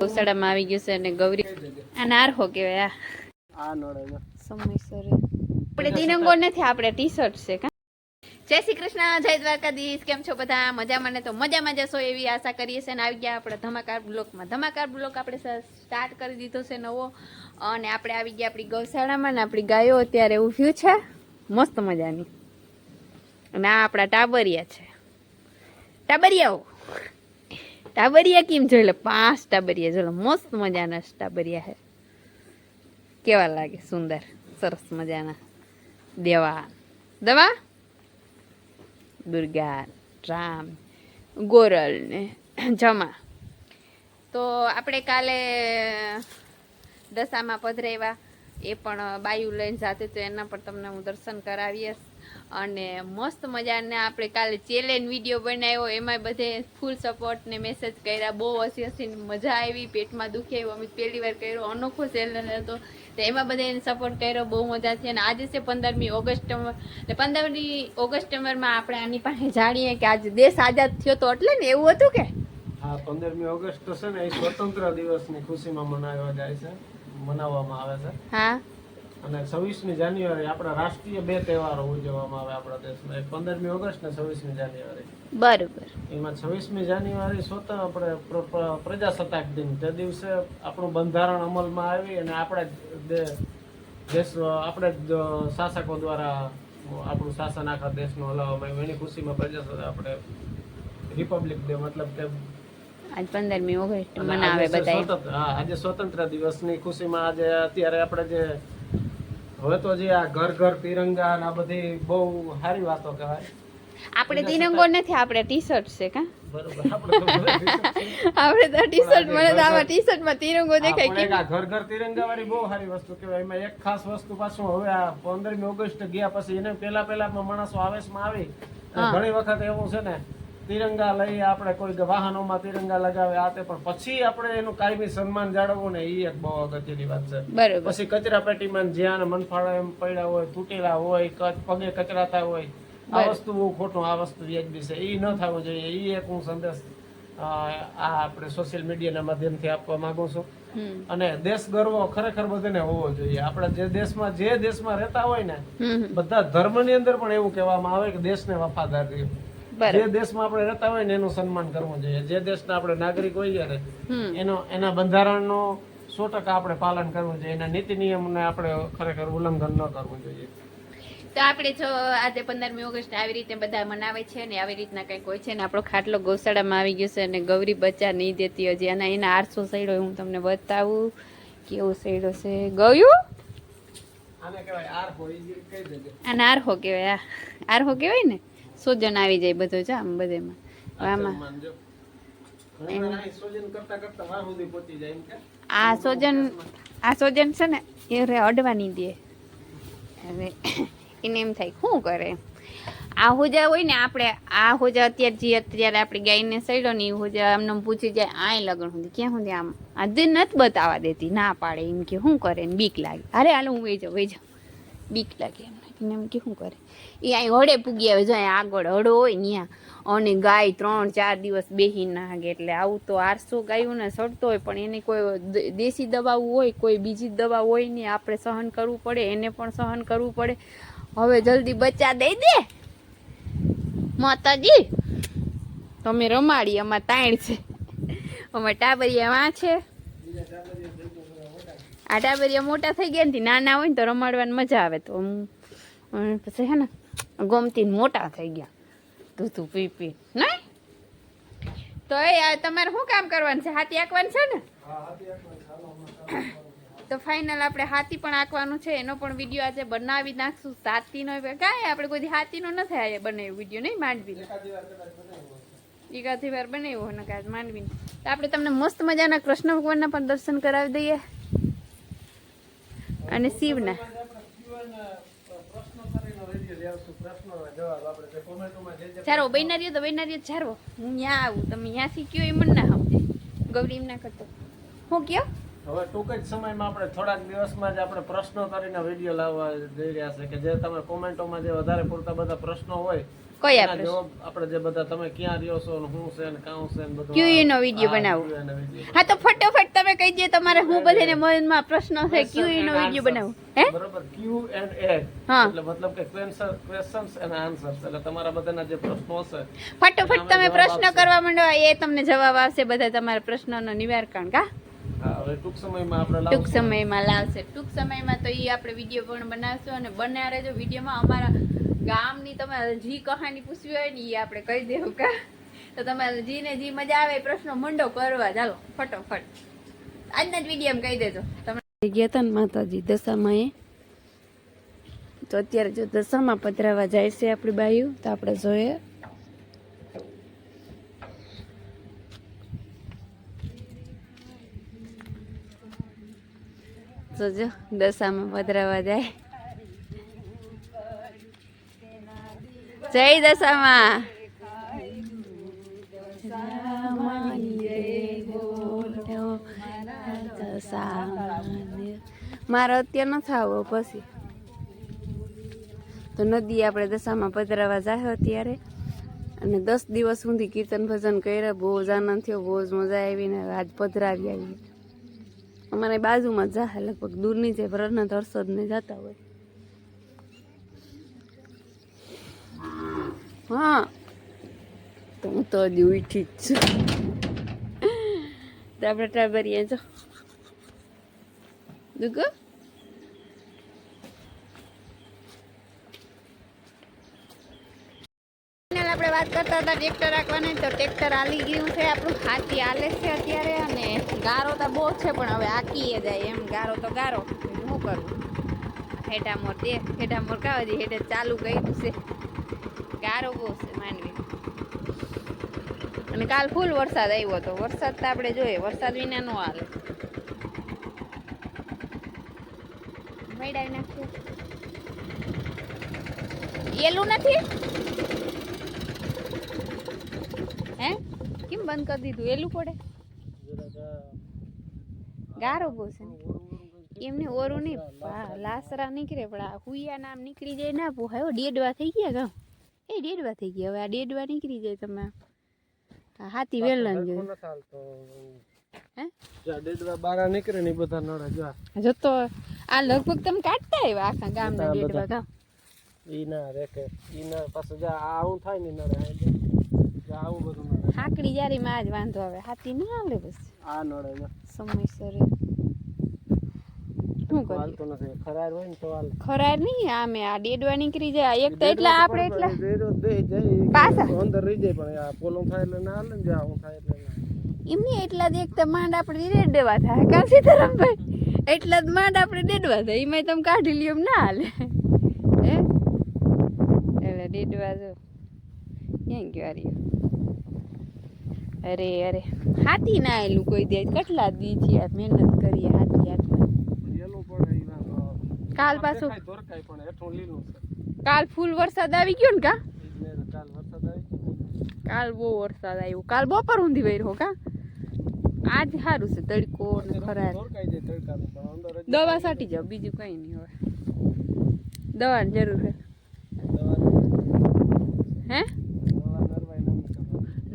ગૌશાળામાં આવી ગયું છે અને ગૌરી આ નારહો કહેવાય આ. સમયસર. આપણે તિરંગો નથી આપણે ટી શર્ટ છે કા? જય શ્રી કૃષ્ણ જય દ્વારકાધીશ. કેમ છો બધા? મજા મને તો મજામાં જશો એવી આશા કરીએ છે ને આવી ગયા આપણે ધમાકાર બ્લોકમાં. ધમાકાર બ્લોક આપણે સ્ટાર્ટ કરી દીધો છે નવો. અને આપણે આવી ગયા આપણી ગૌશાળામાં ને આપણી ગાયો અત્યારે ઊભ્યું છે. મસ્ત મજાની. અને આ આપણા ટાબરિયા છે. ટાબરિયાઓ. ટાબરિયા કેમ જોઈ પાંચ ટાબરિયા જોઈ લો મસ્ત મજાના ટાબરિયા છે. કેવા લાગે? સુંદર, સરસ મજાના. દેવા. દવા? દુર્ગા, રામ, ગોરલ ને જમા. તો આપણે કાલે દશામાં પધરાવ્યા. એ પણ બાયું લઈને જાતે તો એના પણ તમને હું દર્શન કરાવીશ. અને મસ્ત મજાને આપણે કાલે ચેલેન્જ વીડિયો બનાવ્યો. એમાં બધે ફૂલ સપોર્ટ ને મેસેજ કર્યા. બહુ હસી હસીને મજા આવી પેટમાં દુખે આવ્યું. અમે પહેલી વાર કર્યો. અનોખો ચેલેન્જ હતો. તો એમાં બધાને સપોર્ટ કર્યો. બહુ મજા થઈ અને આજે છે પંદરમી ઓગસ્ટ એટલે પંદરમી ઓગસ્ટમાં આપણે આની પાસે જાણીએ કે આજે દેશ આઝાદ થયો તો એટલે ને એવું હતું કે? હા પંદરમી ઓગસ્ટ છે ને એ સ્વતંત્ર દિવસની ખુશીમાં મનાવવા જાય છે. મનાવવામાં આવે છે. હા. અને છવ્વીસમી જાન્યુઆરી આપણા રાષ્ટ્રીય બે તહેવારો ઉજવવામાં આવે આપણા દેશમાં. એક પંદરમી ઓગસ્ટ ને છવ્વીસમી જાન્યુઆરી. બરોબર. એમાં છવ્વીસમી જાન્યુઆરી સ્વતંત્ર આપણે પ્ર- પ્ર- પ્રજાસત્તાક દિન. તે દિવસે આપણું બંધારણ અમલમાં આવી અને આપણા દેશ આપણે શાસકો દ્વારા આપણું શાસન આખા દેશનું હલાવવામાં આવ્યું. એની ખુશીમાં પ્રજાસત્તાક આપણે રિપબ્લિક ડે મતલબ કે આજ પંદરમી ઓગસ્ટ મનાવે બધા હા આજે સ્વતંત્ર દિવસની ખુશીમાં આજે અત્યારે આપણે જે હવે તો જે આ ઘર ઘર તિરંગા ને આ બધી બહુ સારી વાતો કહેવાય. આપણે તિરંગો નથી આપણે ટી શર્ટ છે કા? આપણે તો ટી શર્ટ મને તો આવા ટી શર્ટમાં તિરંગો દેખાય કે ઘર ઘર તિરંગા વાળી બહુ સારી વસ્તુ કહેવાય. એમાં એક ખાસ વસ્તુ પાછું હવે આ પંદરમી ઓગસ્ટ ગયા પછી એને પેલા પેલા માણસો આવેશમાં આવી. ઘણી વખત એવું છે ને તિરંગા લઈ આપણે કોઈ વાહનોમાં તિરંગા લગાવે આ તે પણ. પછી આપણે એનું કાયમી સન્માન જાળવવું ને એ એક બહુ અગત્યની વાત છે. બરોબર. પછી કચરા પેટીમાં જ્યાં મનફાળા એમ પડ્યા હોય તૂટેલા હોય પગે કચરાતા હોય આ વસ્તુ બહુ ખોટું આ વસ્તુ વ્યાજબી છે એ ન થવું જોઈએ. એ એક હું સંદેશ આ આપણે સોશિયલ મીડિયાના માધ્યમથી આપવા માંગુ છું. અને દેશ ગર્વ ખરેખર બધાને હોવો જોઈએ. આપણે જે દેશમાં જે દેશમાં રહેતા હોય ને બધા ધર્મની અંદર પણ એવું કહેવામાં આવે કે દેશને વફાદાર રહ્યો. જે દેશમાં આપણે રહેતા હોય ને એનું સન્માન કરવું જોઈએ. જે દેશના આપણે નાગરિક હોઈએ ને એનો એના બંધારણનો સો ટકા આપણે પાલન કરવું જોઈએ. એના નીતિ નિયમને આપણે ખરેખર ઉલ્લંઘન ન કરવું જોઈએ. તો આપણે જો આજે પંદરમી ઓગસ્ટ આવી રીતે બધા મનાવે છે ને આવી રીતના કંઈક હોય છે ને આપણો ખાટલો ગૌશાળામાં આવી ગયો છે અને ગૌરી બચ્ચા નહીં દેતી હજી અને એના આરસો સૈડો હું તમને બતાવું કેવો સૈડો છે. ગયું? આને કહેવાય આર હોય એ કહી દેજે આને આરહો કહેવાય આ આરહો કહેવાય ને? સોજન આવી જાય બધો છે આમ બધેમાં. હવે આમાં એમ આ સોજન આ સોજન છે ને એ રે અડવાની દે. હવે એને એમ થાય શું કરે? આ હોજા હોય ને આપણે આ હોજા અત્યારે જે અત્યારે આપણી ગાયને સડ્યો ને એ હોજા આમને આમ પૂછી જાય આય લગ્ન સુધી ક્યાં સુધી આમ? આજે નથી બતાવવા દેતી ના પાડે. એમ કે શું કરે ને બીક લાગે? અરે હાલ હું વહી જાઉં વહી જાઉં. બીક લાગે એમને એને એમ કે શું કરે. એ અહીં હળે પૂગી આવે, જો આગળ હળો હોય ત્યાં અને ગાય ત્રણ ચાર દિવસ બેસી નાગે એટલે આવું તો આરસો ગાયું ને સડતો હોય, પણ એને કોઈ દેશી દવાઓ હોય, કોઈ બીજી દવા હોય ને આપણે સહન કરવું પડે, એને પણ સહન કરવું પડે. હવે જલ્દી બચ્ચા દઈ દે. માતાજી, તમે રમાડી, અમાર તાણ છે. અમે ટાબરિયા વાં છે. આ ટાબરિયા મોટા થઈ ગયા ને, નાના હોય ને તો રમાડવાની મજા આવે તો. હું અને પછી હે ને, ગમતી મોટા થઈ ગયા. દૂધું પી પી. નહીં? તો એ તમારે શું કામ કરવાનું છે? હાથી આંકવાનું છે ને? તો ફાઇનલ આપણે હાથી પણ આંકવાનું છે. એનો પણ વીડિયો આજે બનાવી નાખશું. સાતીનો કાંઈ આપણે કોઈ હાથીનો નથી આ બનાવ્યો વીડિયો નહીં? માંડવીનો. એકાદી વાર બનાવ્યો ને કાંઈ માંડવીનો. તો આપણે તમને મસ્ત મજાના કૃષ્ણ ભગવાનના પણ દર્શન કરાવી દઈએ. અને શિવના પ્રશ્નો કરીને રેડિયો લેવશું પ્રશ્નોના જવાબ આપણે જે કોમેન્ટોમાં જે જે ચારો બેનારીઓ તો બેનારીઓ ચારો હું ત્યાં આવું તમે ત્યાંથી કયો એ મને ના સમજે. ગૌરી એમ ના કરતો. હું કયો? હવે ટૂંક જ સમયમાં આપણે થોડાક દિવસમાં જ આપણે પ્રશ્નો કરીને વીડિયો લાવવા જઈ રહ્યા છે કે જે તમે કોમેન્ટોમાં જે વધારે પૂરતા બધા પ્રશ્નો હોય કયા એના જવાબ આપણે જે બધા તમે ક્યાં રહ્યો છો ને શું છે ને કાં છે ને બધું QE નો વીડિયો બનાવો. હા તો ફટોફટ તમે કહી દે તમારે હું બધાને મનમાં પ્રશ્ન છે ક્યુ નો વિડિયો બનાવું. હે? બરોબર ક્યુ એન્ડ એ એટલે મતલબ કે questions and answers. એટલે તમારા બધાના જે પ્રશ્નો છે ફટાફટ તમે પ્રશ્ન કરવા માંડો એ તમને જવાબ આવશે બધા તમારા પ્રશ્નોનો નિવારણ કા? ટૂંક સમયમાં આપણે ટૂંક. સમયમાં લાવશે. ટૂંક સમયમાં તો એ આપણે વીડિયો પણ બનાવશું અને બન્યા રહેજો વિડીયોમાં અમારા ગામની તમે જી કહાની પૂછવી હોય ને એ આપણે કહી દેવું કા? તો તમારે જીને જી મજા આવે એ પ્રશ્નો મંડો કરવા. ચાલો ફટોફટ. આજના જ વિડીયોમાં કહી દેજો. તમે ગયા હતા ને માતાજી દશામાં તો અત્યારે જો દશામાં પધરાવા જાય છે આપણી બાયું તો આપણે જોઈએ. તો દશામાં પધરાવા જાય. જય દશામાં. મારો અત્યારે નથી આવો પછી. તો નદી આપણે દશામાં પધરાવા જાય અત્યારે. અને દસ દિવસ સુધી કીર્તન ભજન કર્યા, બહુ જ આનંદ થયો, બહુ જ મજા આવીને આજ પધરાવી આવી અમારે બાજુમાં જ જાહે, લગભગ દૂરની જે વ્રતના દર્શનને જતા હોય. હા. તો હું તો હજી ઉઠી જ છું. આપણે ટાબરિયા જો દુગો આપણે વાત કરતા હતા ટ્રેક્ટર રાખવાની, તો ટ્રેક્ટર આલી ગયું છે, આપણું હાથી આલે છે અત્યારે અને ગારો તો બહુ છે, પણ હવે આકીએ જાય એમ. ગારો તો ગારો. શું કરવું હેઠા મોર દે, હેઠા મોર કાવા દે, હેઠે ચાલુ કર્યું છે. ગારો બહુ છે, માનવી. અને કાલ ફૂલ વરસાદ આવ્યો હતો. વરસાદ તો આપણે જોઈએ, વરસાદ વિના નો હાલે. મેળાવી નાખ્યું. એલું નથી? હે? કેમ બંધ કરી દીધું? એલું પડે? ગારો બહુ છે. એમને ઓરું નહીં. લાસરા નીકળે, પણ આ હુયા નામ નીકળી જાય ના પોહાય ડેડવા થઈ ગયા ગામ? એ ડેડવા થઈ ગયા. હવે આ ડેડવા નીકળી જાય તમે હાથી વેલણ જોઈએ ડેડવા બારા નીકળે ને બધા નડે જો. આ. લગભગ તમે કાઢતા આવ્યા આખા ગામના ડેડવા ગામ. ઈ ના રેકે ઈ ના પાછું જ્યાં આવું થાય ને નડે આ આવું બધું નડે હાકડી જારી માં જ વાંધો આવે હાથી ના હાલે બસ. આ નડે જો. સમયસર શું કરીએ? હાલતો નથી ખરાર હોય ને તો હાલે ખરા નહીં આમે આ ડેડવા નીકળી જાય એક તો એટલા આપણે એટલા. પાછા. અંદર રહી જાય પણ આ પોલું થાય એટલે ના હાલે ને આવું થાય એટલે એમની એટલા જ એક તો માંડ આપણે રેડવા થાય. કા સીતારામભાઈ એટલા જ માંડ આપણે ડેડવા થાય. એમાં તમે કાઢી લ્યો એમ ના હાલે. હે? એટલે ડેડવા જો. ક્યાં ગયો આ અરે અરે. હાથી ના આવેલું કોઈ દે કેટલા દી છે આ મહેનત કરીએ હાથી આવે. કાલ પાછું કાલ ફૂલ વરસાદ આવી ગયો ને કા? કાલ બહુ વરસાદ આવ્યો. કાલ બપોર ઊંધી વૈરો કા? આજ સારું છે તડકો ને ખરાર દવા સાટી જાવ બીજું કઈ નહીં હવે દવાની જરૂર છે. હે?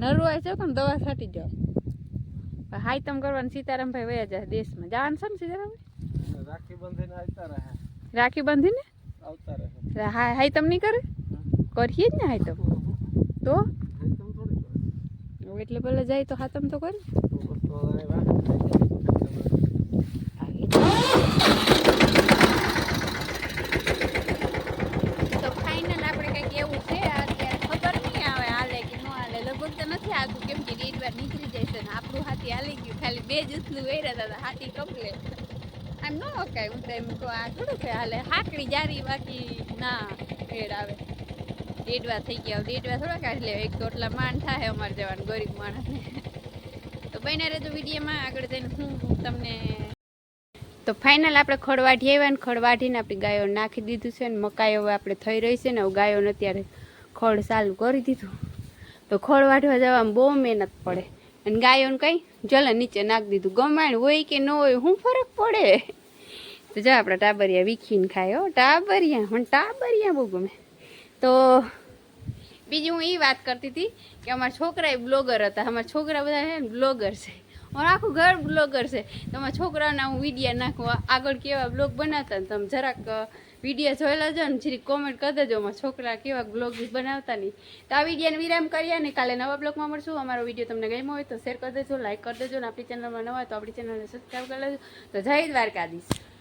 નરવાય છે પણ દવા સાટી જાવ હાઈ તમ સીતારામ સીતારામભાઈ વયા જાય દેશમાં. જવાનું છે ને સીતારામભાઈ? અને રાખી બંધીને આવતા રહે. રાખી બાંધીને? આવતા રહે. હાઈ તમ નહીં કરે? કરીએ જ ને હાઈ તમ તો? એટલે પેલા જાય તો હાતમ તો કરે. હાથી કપલે. આમ ન કાંઈ હું તો એમ કહું, આ થોડું કે હાલે. હાકડી જારી બાકી ના ભેડ આવે. ડેડવા થઈ ગયા ડેડવા થોડા કાઢી લેવા એક તો એટલા માણ થાય અમારે જવાનું ગરીબ માણસને. બન્યા રહેજો વિડીયોમાં. આગળ જઈને હું તમને તો ફાઇનલ આપણે ખડવાઢી આવ્યા ને ખડવાઢીને આપણી ગાયો નાખી દીધું છે ને મકાઈ હવે આપણે થઈ રહી છે ને હવે ગાયોને અત્યારે ખડ ચાલુ કરી દીધું. તો ખડ વાઢવા જવામાં બહુ મહેનત પડે. અને ગાયોને કંઈ જલે નીચે નાખી દીધું. ગમાણ હોય કે ન હોય શું ફરક પડે. તો જો આપણા ટાબરિયા વીખીને ખાય હો. ટાબરિયા, મને ટાબરિયા બહુ ગમે. તો બીજી હું એ વાત કરતી હતી કે અમારા છોકરા એ બ્લોગર હતા. અમારા છોકરા બધા છે બ્લોગર છે. અમારું આખું ઘર બ્લોગર છે. તો અમારા છોકરાઓના હું વિડીયા નાખું. આગળ કેવા બ્લોગ બનાવતા ને તમે જરાક વીડિયો જોયેલા જો ને જરી કોમેન્ટ કરી દેજો. અમારા છોકરા કેવા બ્લોગ બનાવતા નહીં તો આ વિડીયાને વિરામ કરીએ ને કાલે નવા બ્લોગમાં મળશું. અમારો વીડિયો તમને ગમ્યો હોય તો શેર કરી દેજો લાઇક કરી દેજો. ને આપણી ચેનલમાં નવા હોય તો આપણી ચેનલને સબસ્ક્રાઈબ કરી લેજો. તો જય દ્વારકાધીશ.